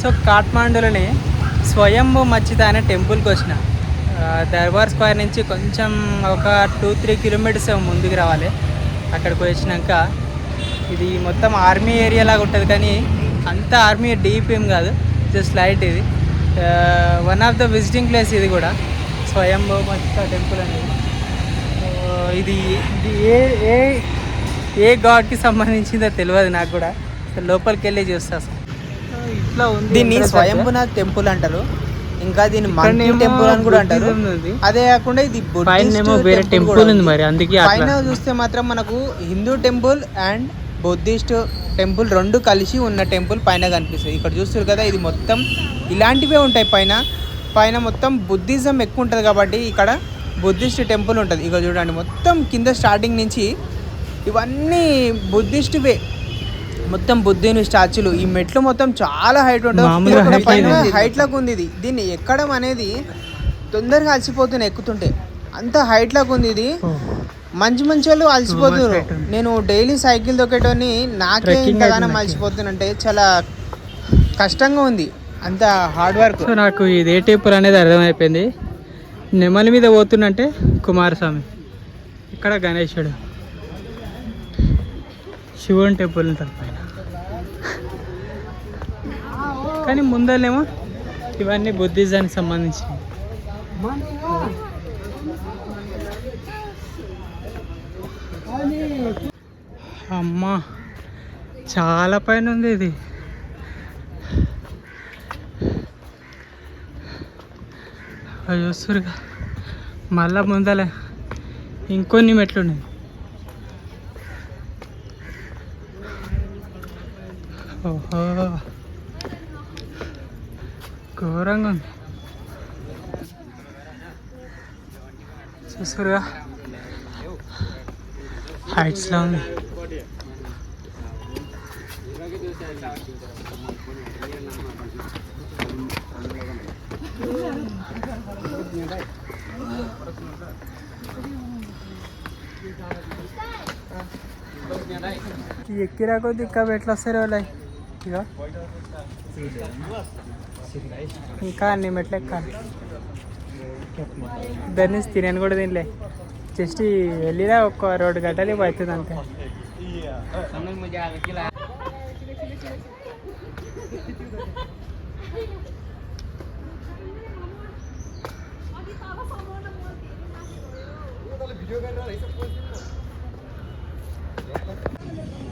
So కాఠ్మాండూలోని స్వయంభూ మచ్చిత అనే టెంపుల్కి వచ్చిన. దర్బార్ స్క్వేర్ నుంచి కొంచెం ఒక టూ త్రీ కిలోమీటర్స్ ముందుకు రావాలి. అక్కడికి వచ్చినాక ఇది మొత్తం ఆర్మీ ఏరియా లాగా ఉంటుంది కానీ అంత ఆర్మీ డీప్ ఏం కాదు జస్ట్ లైట్ ఇది. One of the visiting place ఇది కూడా స్వయంభూ మచ్చిత టెంపుల్ అనేది. ఇది ఇది ఏ ఏ ఏ గాడ్కి సంబంధించిందో తెలియదు నాకు కూడా. లోపలికి వెళ్ళి చూస్తా దీన్ని స్వయంభునాథ్ టెంపుల్ అంటారు. ఇంకా దీన్ని మంకీ టెంపుల్ అని కూడా అంటారు. అదే కాకుండా ఇది వేరే టెంపుల్ ఉంది మరి అందుకే పైన చూస్తే మాత్రం మనకు Hindu temple and Buddhist temple రెండు కలిసి ఉన్న టెంపుల్ పైన కనిపిస్తుంది. ఇక్కడ చూస్తారు కదా ఇది మొత్తం ఇలాంటివే ఉంటాయి పైన. పైన మొత్తం బుద్ధిజం ఎక్కువ ఉంటుంది కాబట్టి ఇక్కడ బుద్ధిస్ట్ టెంపుల్ ఉంటుంది. ఇక చూడండి మొత్తం కింద స్టార్టింగ్ నుంచి ఇవన్నీ బుద్ధిస్ట్వే. మొత్తం బుద్ధుని స్టాచ్యూలు. ఈ మెట్లు మొత్తం చాలా హైట్ ఉంటుంది పైన. హైట్ లాగా ఉంది ఇది. దీన్ని ఎక్కడం అనేది తొందరగా అలసిపోతున్నాయి ఎక్కుతుంటే. అంత హైట్ లాగా ఉంది ఇది. మంచి మంచి వాళ్ళు అలసిపోతున్నారు. నేను డైలీ సైకిల్ దొక్కేటోని నాకే ఇంతగానం. అలసిపోతున్నంటే చాలా కష్టంగా ఉంది. అంత హార్డ్ వర్క్ నాకు ఇది ఏ టెంపుల్ అనేది అర్థమైపోయింది. నెమలి మీద పోతున్నంటే కుమారస్వామి. ఇక్కడ గణేశుడు. శివుని టెంపుల్ ఉంటుంది పైన. కానీ ముందరేమో ఇవన్నీ బుద్ధిజానికి సంబంధించినవి. అమ్మా చాలా పైన ఉంది ఇది. అవి చూస్తురుగా మళ్ళా ముందలే. ఇంకొన్ని మెట్లు ఉన్నాయి. ఓహో ఘోరంగా ఉంది చూస్తురుగా హైట్స్లో ఉంది ఈ ఎక్కిరా కొద్ది ఇంకా ఎట్లా వస్తారు వాళ్ళ ఇక ఇంకా అన్ని మెట్లు ఎక్కాలి. ఇద్దరి నుంచి తినని కూడా తినలే. జస్ట్ వెళ్ళిరా ఒక్క రోడ్డు గంటలు అవుతుంది అంతే.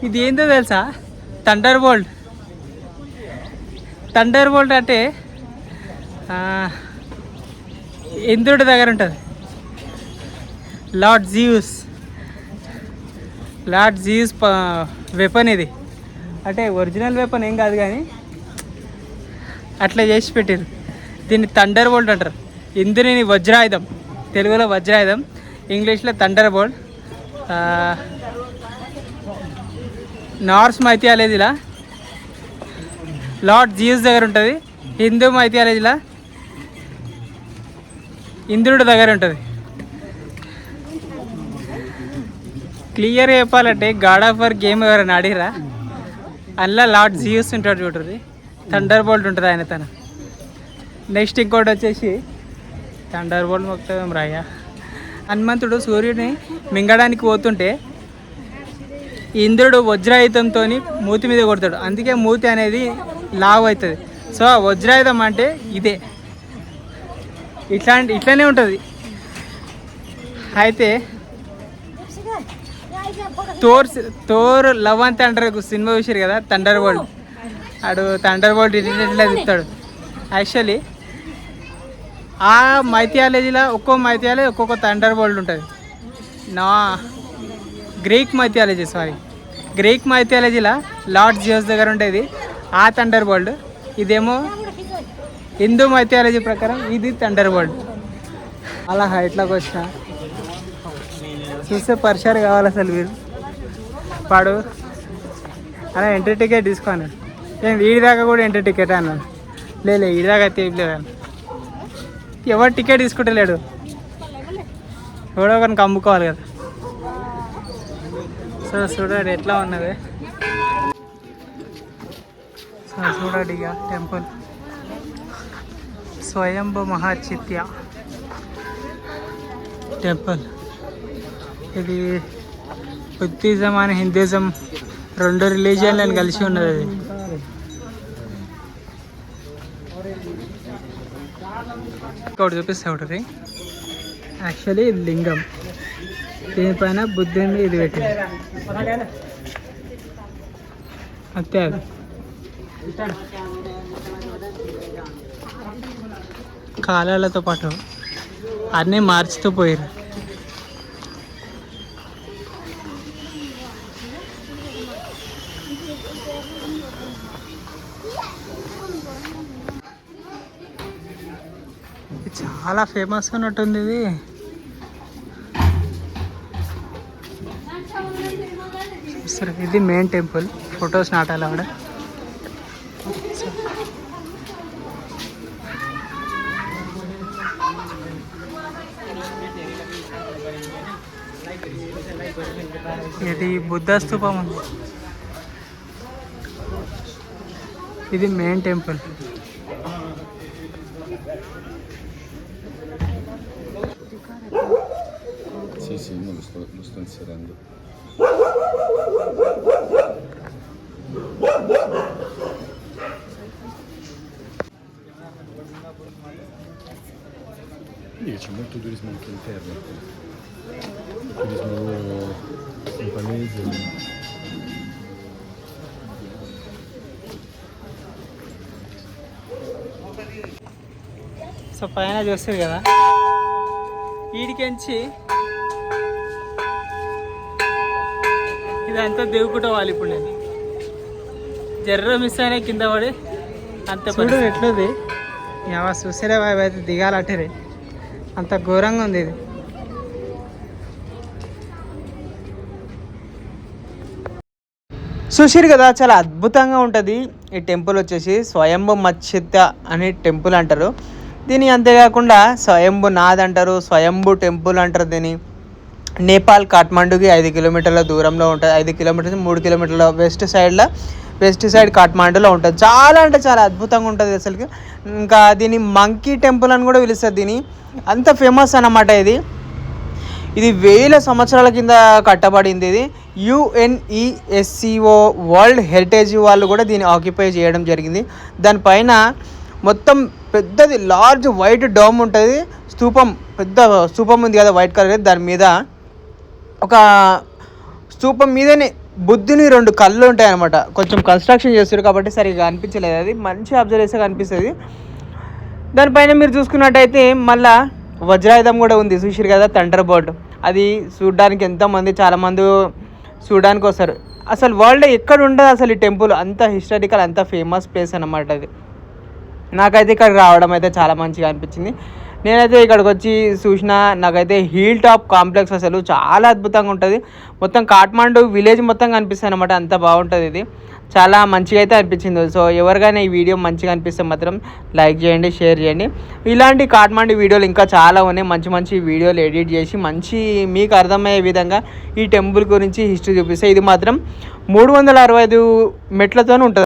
ఇది ఏందో తెలుసా? థండర్ బోల్ట్ థండర్ బోల్ట్ అంటే ఇంద్రుడి దగ్గర ఉంటుంది. Lord Zeus. Lord Zeus weapon ఇది. అంటే ఒరిజినల్ వెపన్ ఏం కాదు కానీ అట్లా చేసి పెట్టారు దీన్ని థండర్ బోల్ట్ అంటారు. ఇంద్రుని వజ్రాయుధం. తెలుగులో వజ్రాయుధం ఇంగ్లీష్లో థండర్ బోల్ట్. నార్స్ మైథియాలజీలా లార్డ్ జీయూస్ దగ్గర ఉంటుంది. హిందూ మైథియాలజీలో ఇంద్రుడి దగ్గర ఉంటుంది. క్లియర్ చెప్పాలంటే గాడ్ ఆఫ్ వర్ గేమ్ ఎవరైనా ఆడిరా అందులో లార్డ్ జియూస్ ఉంటాడు చూడరు థండర్ బోల్ట్ ఉంటుంది ఆయన తన. నెక్స్ట్ ఇంకోటి వచ్చేసి థండర్ బోల్ట్ మొత్తం రాయ. హనుమంతుడు సూర్యుడిని మింగడానికి పోతుంటే ఇంద్రుడు వజ్రాయుధంతో మూతి మీద కొడతాడు. అందుకే మూతి అనేది లావు అవుతుంది. సో ఆ వజ్రాయుధం అంటే ఇదే. ఇట్లాంటి ఇట్లానే ఉంటుంది. అయితే తోర్ తోర్ లవ్ అంతే అంటారు సినిమా చూసారు కదా థండర్ వరల్డ్ ఆడు థండర్ వరల్డ్ ఇట్లా చెప్తాడు యాక్చువల్లీ ఆ మైథియాలజీలో ఒక్కో మైథియాలజీ ఒక్కొక్క థండర్ వరల్డ్ ఉంటుంది. నా గ్రీక్ మైథియాలజీ సారీ. గ్రీక్ మైథియాలజీలో లార్డ్ జియోస్ దగ్గర ఉండేది. ఆ థండర్ వరల్డ్ ఇదేమో హిందూ మైథియాలజీ ప్రకారం ఇది థండర్ వరల్డ్ అలా హైట్లోకి వచ్చిన చూస్తే పరిచయం కావాలి అసలు మీరు పాడు. అలా ఎంట్రీ టికెట్ తీసుకోను నేను వీడి దాకా కూడా ఎంట్రీ టికెట్ అన్నాను లేదు ఈ దాకా అయితే ఎవరు టికెట్ తీసుకుంటలేడు? ఎవడో ఒకరికి అమ్ముకోవాలి కదా. సో చూడండి ఎట్లా ఉన్నది. సో చూడండి ఇక టెంపుల్. స్వయంభు మహాచిత్య టెంపుల్. ఇది బుద్ధిజం అని హిందూజం రెండు రిలీజియన్లను కలిసి ఉన్నది అది. ఒకటి చూపిస్తే ఒకటి. యాక్చువల్లీ ఇది లింగం. దీనిపైన బుద్ధుని ఇది పెట్టింది. అంతే అది. కాలాలతో పాటు అన్నీ మార్చుతూ పోయారు ఇది చాలా ఫేమస్ ఉన్నట్టుంది ఇది. సరే ఇది మెయిన్ టెంపుల్ ఫొటోస్ నాటాలి అక్కడ ఇది బుద్ధ స్థూపం? ఉంది ఇది main temple. Sì, sì, io lo sto, lo sto che c'è molto turismo anche interno. Turismo albanese. So పైన చూస్తారు కదా వీడికించి ఇదంతా దేవుకుంటా వాలి ఇప్పుడు నేను జర్ర మిస్ అయినా కింద పడి అంత ఎట్లుంది యావ చూసేరే బాబు అయితే దిగాలటరే అంత ఘోరంగా ఉంది ఇది. చూసిరు కదా చాలా అద్భుతంగా ఉంటుంది. ఈ టెంపుల్ వచ్చేసి స్వయంభు మత్స్యత అనే టెంపుల్ అంటారు. దీని అంతేకాకుండా స్వయంభు నాథ్ అంటారు స్వయంభు టెంపుల్ అంటారు దీన్ని. నేపాల్ కాఠ్మండూకి ఐదు కిలోమీటర్ల దూరంలో ఉంటుంది. ఐదు కిలోమీటర్స్ మూడు కిలోమీటర్ల వెస్ట్ సైడ్లో వెస్ట్ సైడ్ కాఠ్మాండూలో ఉంటుంది. చాలా అంటే చాలా అద్భుతంగా ఉంటుంది అసలుకి. ఇంకా దీన్ని మంకీ టెంపుల్ అని కూడా పిలుస్తారు దీన్ని. అంత ఫేమస్ అన్నమాట ఇది. ఇది వేల సంవత్సరాల కింద కట్టబడింది ఇది. యుఎన్ఈఎస్సిఓ వరల్డ్ హెరిటేజ్ వాళ్ళు కూడా దీన్ని ఆక్యుపై చేయడం జరిగింది. దానిపైన మొత్తం పెద్దది లార్జ్ వైట్ డోమ్ ఉంటుంది. స్తూపం పెద్ద స్తూపం ఉంది కదా వైట్ కలర్ దాని మీద. ఒక స్తూపం మీదనే బుద్ధుని రెండు కళ్ళు ఉంటాయి అనమాట కొంచెం కన్స్ట్రక్షన్ చేస్తారు కాబట్టి సరిగా అనిపించలేదు. అది మంచి అబ్జర్వ్ చేస్తే కనిపిస్తుంది దానిపైన మీరు చూసుకున్నట్టయితే మళ్ళా వజ్రాయుధం కూడా ఉంది. చూసిరు కదా థండర్ బోర్డ్ అది చూడడానికి ఎంతోమంది చాలామంది చూడడానికి వస్తారు. అసలు వరల్డ్ ఎక్కడ ఉండదు అసలు ఈ టెంపుల్ అంత హిస్టారికల్ అంత ఫేమస్ ప్లేస్ అన్నమాట అది. నాకైతే ఇక్కడికి రావడం అయితే చాలా మంచిగా అనిపించింది. నేనైతే ఇక్కడికి వచ్చి చూసిన నాకైతే హీల్ టాప్ కాంప్లెక్స్ అసలు చాలా అద్భుతంగా ఉంటుంది. మొత్తం కాఠ్మాండు విలేజ్ మొత్తం కనిపిస్తుంది అనమాట అంత బాగుంటుంది ఇది. చాలా మంచిగా అయితే అనిపించింది. సో ఎవరికైనా ఈ వీడియో మంచిగా అనిపిస్తే మాత్రం లైక్ చేయండి షేర్ చేయండి. ఇలాంటి కాఠ్మాండు వీడియోలు ఇంకా చాలా ఉన్నాయి. మంచి మంచి వీడియోలు ఎడిట్ చేసి మంచి మీకు అర్థమయ్యే విధంగా ఈ టెంపుల్ గురించి హిస్టరీ చూపిస్తే ఇది మాత్రం మూడు వందల అరవై ఐదు మెట్లతోనే ఉంటుంది.